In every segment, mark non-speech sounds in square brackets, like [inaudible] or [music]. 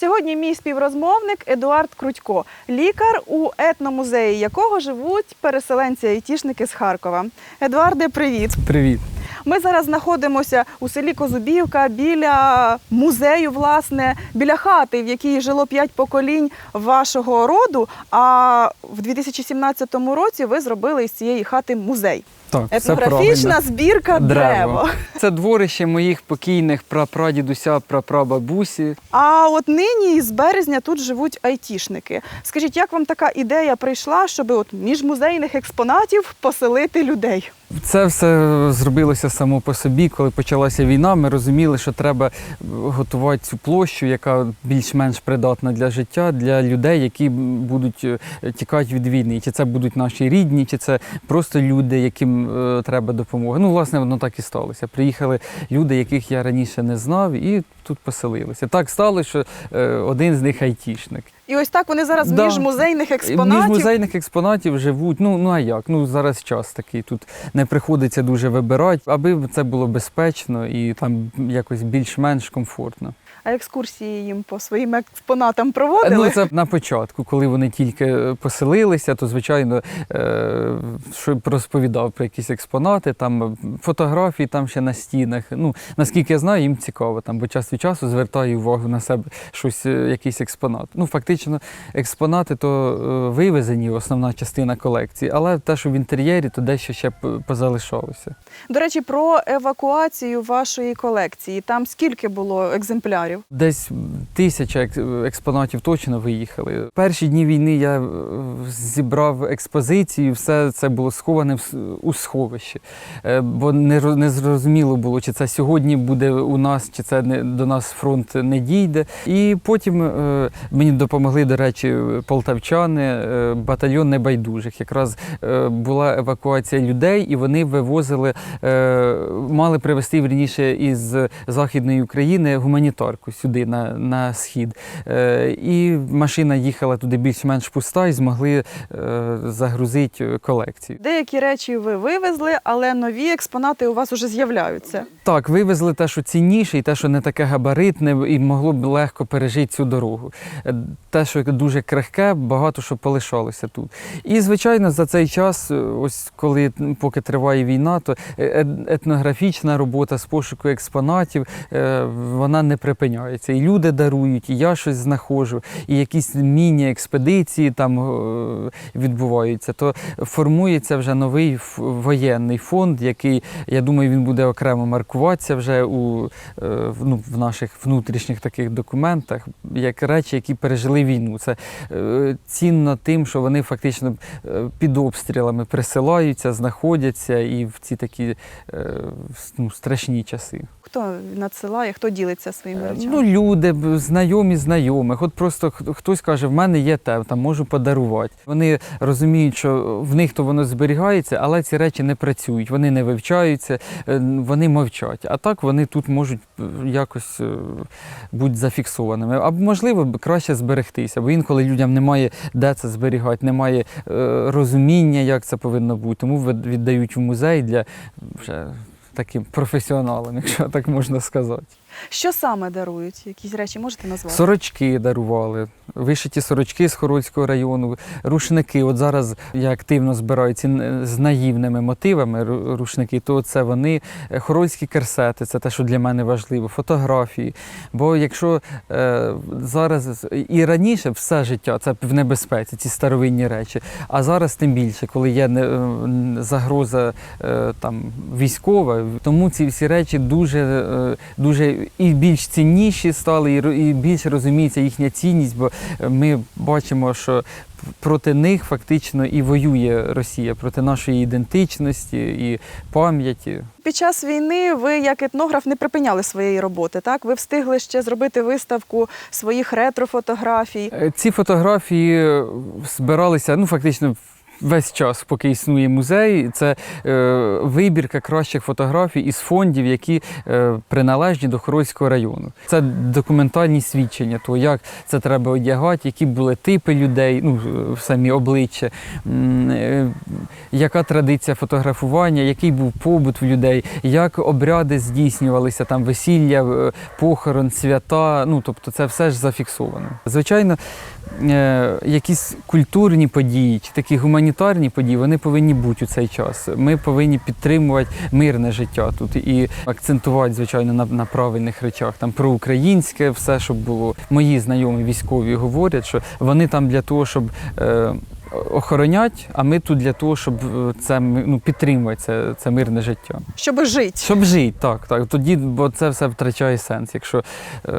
Сьогодні мій співрозмовник Едуард Крутько, лікар, у етномузеї якого живуть переселенці-айтішники з Харкова. Едуарде, привіт! Привіт. Ми зараз знаходимося у селі Козубівка біля музею, власне, біля хати, в якій жило п'ять поколінь вашого роду. А в 2017 році ви зробили із цієї хати музей. Так, Етнографічна збірка дерево. Це дворище моїх покійних прапрадідуся, прапрабабусі. А от нині з березня тут живуть айтішники. Скажіть, як вам така ідея прийшла, щоб от між музейних експонатів поселити людей? Це все зробилося само по собі. Коли почалася війна, ми розуміли, що треба готувати цю площу, яка більш-менш придатна для життя, для людей, які будуть е, тікати від війни. Чи це будуть наші рідні, чи це просто люди, яким е, треба допомога. Ну, власне, воно так і сталося. Приїхали люди, яких я раніше не знав, і тут поселилися. Так сталося, що е, один з них айтішник. І ось так вони зараз Да. між музейних Між експонатів. музейних експонатів живуть. Ну ну а як? Ну зараз час такий. Тут не приходиться дуже вибирати, аби це було безпечно і там якось більш-менш комфортно. А екскурсії їм по своїм експонатам проводили? Ну це на початку, коли вони тільки е, поселилися, то звичайно е, щоб розповідав про якісь експонати, там фотографії там ще на стінах. Ну наскільки я знаю, їм цікаво там, бо час від часу звертає увагу на себе щось, е, якийсь експонат. Ну фактично, експонати то е, вивезені, основна частина колекції, але те, що в інтер'єрі, то дещо ще позалишалося. До речі, про евакуацію вашої колекції. Там скільки було екземплярів? Десь тисяча ек- експонатів точно виїхали. Перші дні війни я е, зібрав експозицію, все це було сховане у сховищі, Е, бо не, роз- не зрозуміло було, чи це сьогодні буде у нас, чи це не, до нас фронт не дійде. І потім е, мені допомогли, до речі, полтавчани, батальйон небайдужих. Якраз була евакуація людей, і вони вивозили, мали привезти вірніше із Західної України гуманітарку сюди, на, на схід. Е, і машина їхала туди більш-менш пуста і змогли е, загрузити колекцію. Деякі речі ви вивезли, але нові експонати у вас уже з'являються. Так, вивезли те, що цінніше, і те, що не таке габаритне, і могло б легко пережити цю дорогу. Е, Те, що дуже крихке, багато що полишалося тут. І, звичайно, за цей час, е, ось коли поки триває війна, то е, етнографічна робота з пошуку експонатів вона не припиняється. І люди дарують, і я щось знаходжу, і якісь міні-експедиції там е, відбуваються. То формується вже новий воєнний фонд, який, я думаю, він буде окремо маркуватися вже у, е, ну, в наших внутрішніх таких документах, як речі, які пережили війну. Це е, цінно тим, що вони фактично під обстрілами присилаються, знаходяться і в ці такі ну, страшні часи. Хто надсилає, хто ділиться своїми Е. Ну, люди, знайомі знайомих. От просто хтось каже, в мене є те, там можу подарувати. Вони розуміють, що в них то воно зберігається, але ці речі не працюють, вони не вивчаються, е, вони мовчать. А так вони тут можуть е, якось е, бути зафіксованими. Або можливо краще зберегтися, бо інколи людям немає де це зберігати, немає розуміння, як це повинно бути. Тому від- віддають в музей для вже таким професіоналам, [laughs] якщо так можна сказати. Що саме дарують? Якісь речі можете назвати? Сорочки дарували, вишиті сорочки з Хорольського району, рушники. От зараз я активно збираю ці з наївними мотивами рушники, то це вони Е, хорольські керсети, це те, що для мене важливо, фотографії. Бо якщо е, зараз і раніше все життя це в небезпеці, ці старовинні речі. А зараз тим більше, коли є не, загроза е, там військова, тому ці всі речі дуже, е, дуже і більш цінніші стали, і, і розуміється їхня цінність, бо е, ми бачимо, що проти них фактично і воює Росія, проти нашої ідентичності і пам'яті. Під час війни ви, як етнограф, не припиняли своєї роботи. Так, ви встигли ще зробити виставку своїх ретрофотографій. Е, Ці фотографії збиралися, ну фактично. Весь час, поки існує музей. Це е, вибірка кращих фотографій із фондів, які е, приналежні до Хорольського району. Це документальні свідчення того, як це треба одягати, які були типи людей, ну самі обличчя, е, яка традиція фотографування, який був побут в людей, як обряди здійснювалися, там весілля, е, похорон, свята. Ну тобто, це все ж зафіксовано. Звичайно, якісь культурні події чи такі гуманітарні події, вони повинні бути у цей час. Ми повинні підтримувати мирне життя тут і акцентувати, звичайно, на, на правильних речах. Там про українське, все, щоб було. Мої знайомі військові говорять, що вони там для того, щоб. Е, Охоронять, а ми тут для того, щоб е, це ну, підтримувати це, це мирне життя. Щоб жити. Щоб жити, так, так. Тоді, бо це все втрачає сенс. Якщо е,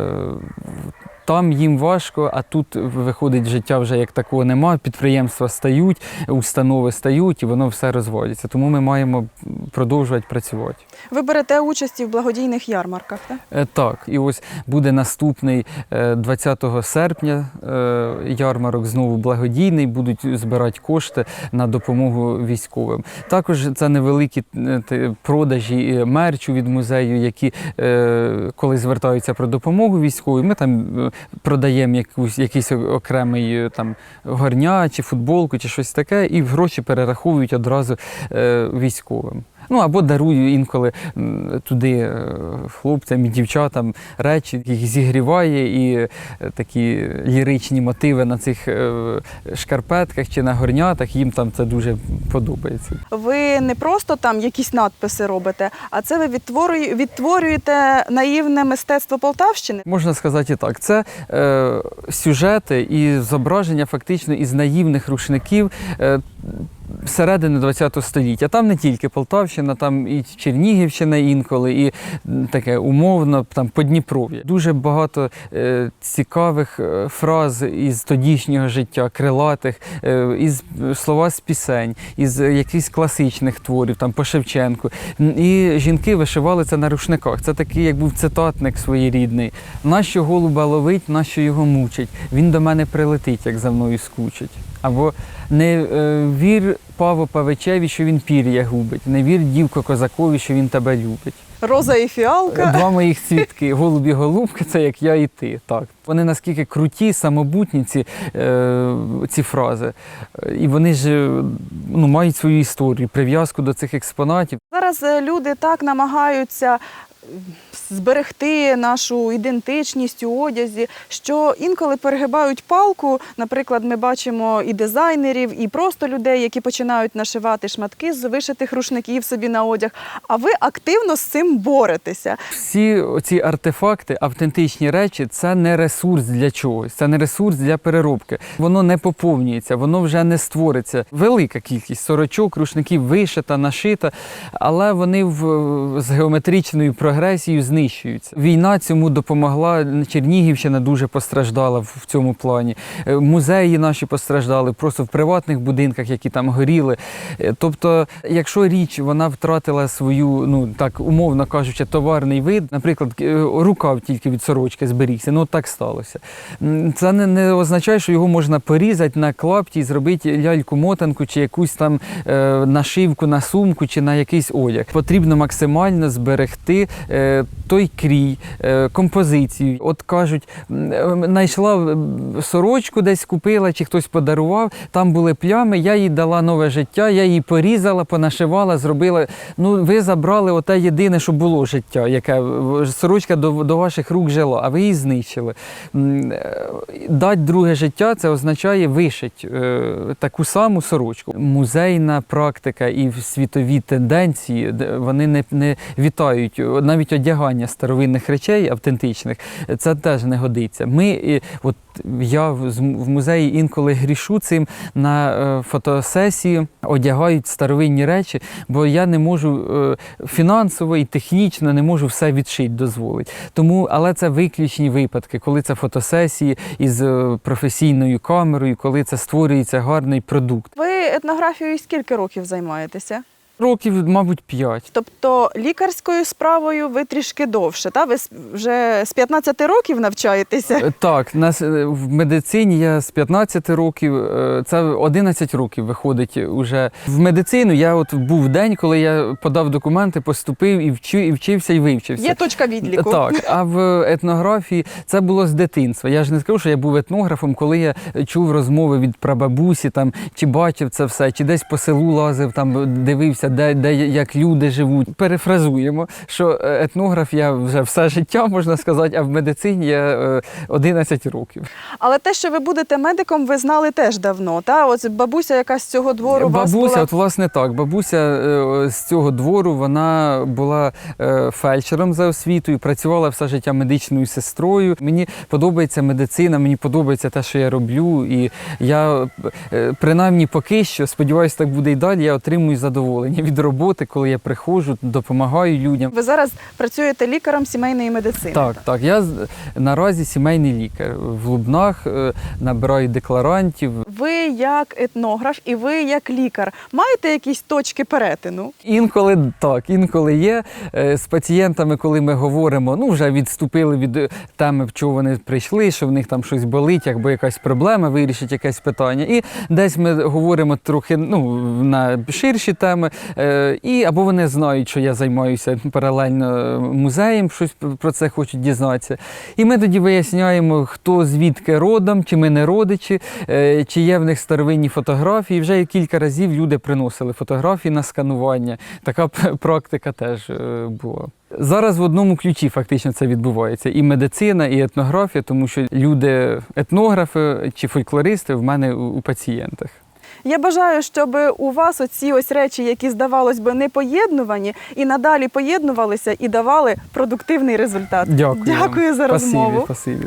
там їм важко, а тут виходить життя вже як такого немає, підприємства стають, установи стають, і воно все розводиться. Тому ми маємо продовжувати працювати. Ви берете участь і в благодійних ярмарках, так? Е, Так, і ось буде наступний е, 20 серпня е, ярмарок знову благодійний, будуть збирати кошти на допомогу військовим. Також це невеликі е, продажі е, мерчу від музею, які е, коли звертаються про допомогу військовим, ми там е, продаємо якусь, якийсь окремий е, там горня чи футболку, чи щось таке, і гроші перераховують одразу е, військовим. Ну або дарую інколи туди е, хлопцям і дівчатам речі, їх зігріває, і е, такі ліричні мотиви на цих е, шкарпетках чи на горнятах. Їм там це дуже подобається. Ви не просто там якісь надписи робите, а це ви відтворює- відтворюєте наївне мистецтво Полтавщини. Можна сказати і так. Це е, сюжети і зображення фактично із наївних рушників. Е, Середини ХХ століття. Там не тільки Полтавщина, там і Чернігівщина інколи, і таке умовно там Подніпров'я. Дуже багато е, цікавих е, фраз із тодішнього життя, крилатих, е, із слова з пісень, із якихось класичних творів, там по Шевченку. І жінки вишивали це на рушниках. Це такий, як був цитатник своєрідний. Нащо голуба ловить, нащо його мучить? Він до мене прилетить, як за мною скучить. Або не е, вір Паву Павичеві, що він пір'я губить, не вір дівко козакові, що він тебе любить. Роза і фіалка. Два моїх цвітки, голубі голубки, це як я і ти. Так. Вони наскільки круті, самобутні ці, е, ці фрази. І вони ж ну, мають свою історію, прив'язку до цих експонатів. Зараз е, люди так намагаються зберегти нашу ідентичність у одязі, що інколи перегибають палку. Наприклад, ми бачимо і дизайнерів, і просто людей, які починають нашивати шматки з вишитих рушників собі на одяг. А ви активно з цим боретеся. Всі ці артефакти, автентичні речі, це не ресурс для чогось, це не ресурс для переробки. Воно не поповнюється, воно вже не створиться. Велика кількість сорочок, рушників вишита, нашита, але вони в, з геометричною прогресією знищуються. Війна цьому допомогла. Чернігівщина дуже постраждала в цьому плані. Е, Музеї наші постраждали просто в приватних будинках, які там горіли. Е, Тобто, якщо річ вона втратила свою, ну так умовно кажучи, товарний вид, наприклад, е, рукав тільки від сорочки зберігся, ну так сталося. Це не, не означає, що його можна порізати на клапті і зробити ляльку-мотанку чи якусь там е, нашивку на сумку чи на якийсь одяг. Потрібно максимально зберегти той крій, е, композицію. От кажуть, е, знайшла сорочку, десь купила, чи хтось подарував, там були плями, я їй дала нове життя, я її порізала, понашивала, зробила. Ну, ви забрали оте єдине, що було життя, яке сорочка до, до ваших рук жила, а ви її знищили. Е, Дать друге життя це означає вишить е, таку саму сорочку. Музейна практика і світові тенденції вони не, не вітають навіть одягання старовинних речей автентичних. Це теж не годиться. Ми от я в музеї інколи грішу цим на е, фотосесії, одягають старовинні речі, бо я не можу е, фінансово і технічно не можу все відшити, дозволити. Тому, але це виключні випадки, коли це фотосесії із е, професійною камерою, коли це створюється гарний продукт. Ви етнографією скільки років займаєтеся? Років, мабуть, 5. Тобто лікарською справою ви трішки довше, та? ви вже з 15 років навчаєтеся? Е, Так, е, в медицині я з 15 років, е, це 11 років виходить уже. В медицину я от був день, коли я подав документи, поступив і вчив, і вчився, і вивчився. Є точка відліку. Так, а в етнографії це було з дитинства. Я ж не скажу, що я був етнографом, коли я чув розмови від прабабусі, там чи бачив це все, чи десь по селу лазив, там дивився, де, де як люди живуть. Перефразуємо, що е, етнограф я вже все життя можна сказати, а в медицині я е, 11 років. Але те, що ви будете медиком, ви знали теж давно. Та? Ось бабуся, яка з цього двору у вас Бабуся, була. от власне так. Бабуся е, з цього двору вона була е, фельдшером за освітою, працювала все життя медичною сестрою. Мені подобається медицина, мені подобається те, що я роблю. І я е, принаймні поки що сподіваюся, так буде і далі. Я отримую задоволення від роботи, коли я приходжу, допомагаю людям. Ви зараз працюєте лікарем сімейної медицини. Так, так. Я з- наразі сімейний лікар в Лубнах е, набираю декларантів. Ви як етнограф і ви як лікар маєте якісь точки перетину? Інколи так, інколи є Е, з пацієнтами, коли ми говоримо, ну вже відступили від теми, в чого вони прийшли, що в них там щось болить, або якась проблема, вирішить якесь питання. І десь ми говоримо трохи ну, на ширші теми, і або вони знають, що я займаюся паралельно музеєм, щось про це хочуть дізнатися. І ми тоді виясняємо, хто звідки родом, чи ми не родичі, е, чи є в них старовинні фотографії. Вже кілька разів люди приносили фотографії на сканування. Така практика теж е, була. Зараз в одному ключі фактично це відбувається. І медицина, і етнографія, тому що люди, етнографи чи фольклористи в мене у пацієнтах. Я бажаю, щоб у вас оці ось речі, які здавалось би не поєднувані, і надалі поєднувалися і давали продуктивний результат. Дякую. Дякую за Спасибі, розмову. Спасибі.